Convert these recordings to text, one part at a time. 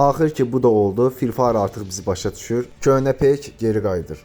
Axır ki bu da oldu. Fire artıq bizi başa düşür. Köhnə pek geri qayıdır.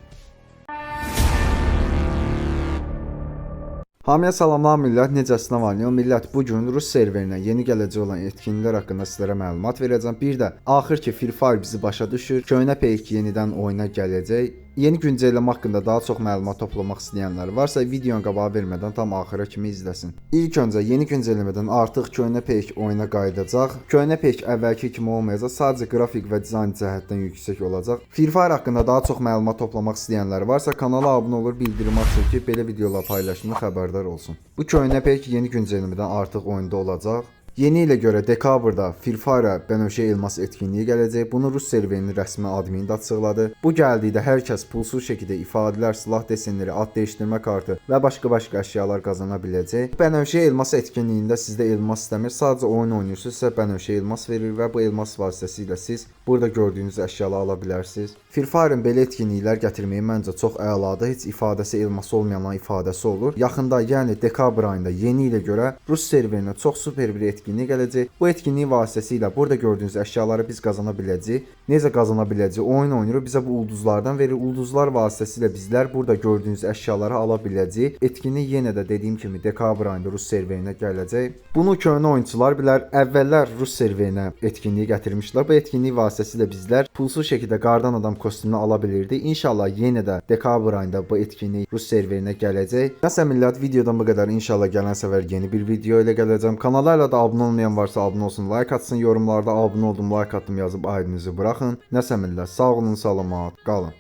Hamıya salamlar millət, necəsiniz var? Millət bu gün rus serverinə yeni gələcək olan etkinliklər haqqında sizlərə məlumat verəcəm. Bir də axır ki Free Fire bizi başa düşür. Köhnə peyk yenidən oyuna gələcək. Yeni güncəlləmə haqqında daha çox məlumat toplamaq istəyənlər varsa videonun qabağı vermədən tam axıra kimi izləsin. İlk öncə yeni güncəlləmədən artıq köhnə peyk oyuna qayıdacaq. Köhnə peyk əvvəlki kimi olmayacaq, sadəcə qrafik və dizayn cəhətdən yüksək olacaq. Free Fire haqqında daha çox məlumat toplamaq istəyənlər varsa kanala abunə olur, bildirim açır ki, belə videolar paylaşımda xəbərdar olsun. Bu köhnə peyk yeni güncəlləmədən artıq oyunda olacaq. Yeni ilə görə dekabrda Fire Bənövşə Elmas etkinliyi gələcək. Bunu rus serverinin rəsmi admini də açıqladı. Bu gəldikdə hər kəs pulsuz şəkildə ifadələr, silah desenləri, ad dəyişdirmə kartı və başqa-başqa əşyalar qazana biləcək. Bənövşə Elmas etkinliyində sizdə elmas istəmir, sadəcə oyun oynayırsınız, sizə Bənövşə Elmas verir və bu elmas vasitəsilə siz burada gördüyünüz əşyaları ala bilərsiniz. Free Fire-ın belə etkinliklər gətirməyi məncə çox əladır. Heç ifadəsi elması olmayan ifadəsi olur. Yaxında, yəni dekabr ayında yeni ilə görə rus serverinə çox super bir etkinlik gələcək. Bu etkinlik vasitəsilə burada gördüyünüz əşyaları biz qazana biləcəyik. Necə qazana biləcəyik? Oyun oynayırıq, bizə bu ulduzlardan verir. Ulduzlar vasitəsilə bizlər burada gördüyünüz əşyaları ala biləcəyik. Etkinlik yenə də dediyim kimi dekabr ayında rus serverinə gələcək. Bunu köhnə oyunçular bilər. Əvvəllər rus serverinə etkinliyi gətirmişlər. Bu etkinlik vasitəsilə bizlər pulsuz şəkildə qardan adam kostyumunu ala bilirdik. İnşallah yenə də dekabr ayında bu etkinlik rus serverinə gələcək. Nəsə millət videodan bu qədər. İnşallah gələn səfər yeni bir video ilə gələcəm. Kanala hələ də abunə olmayan varsa abunə olsun, like atsın, yorumlarda abunə oldum, like atdım yazıb aydınızı buraxın. Nəsə millət, sağ olun, salamat qalın.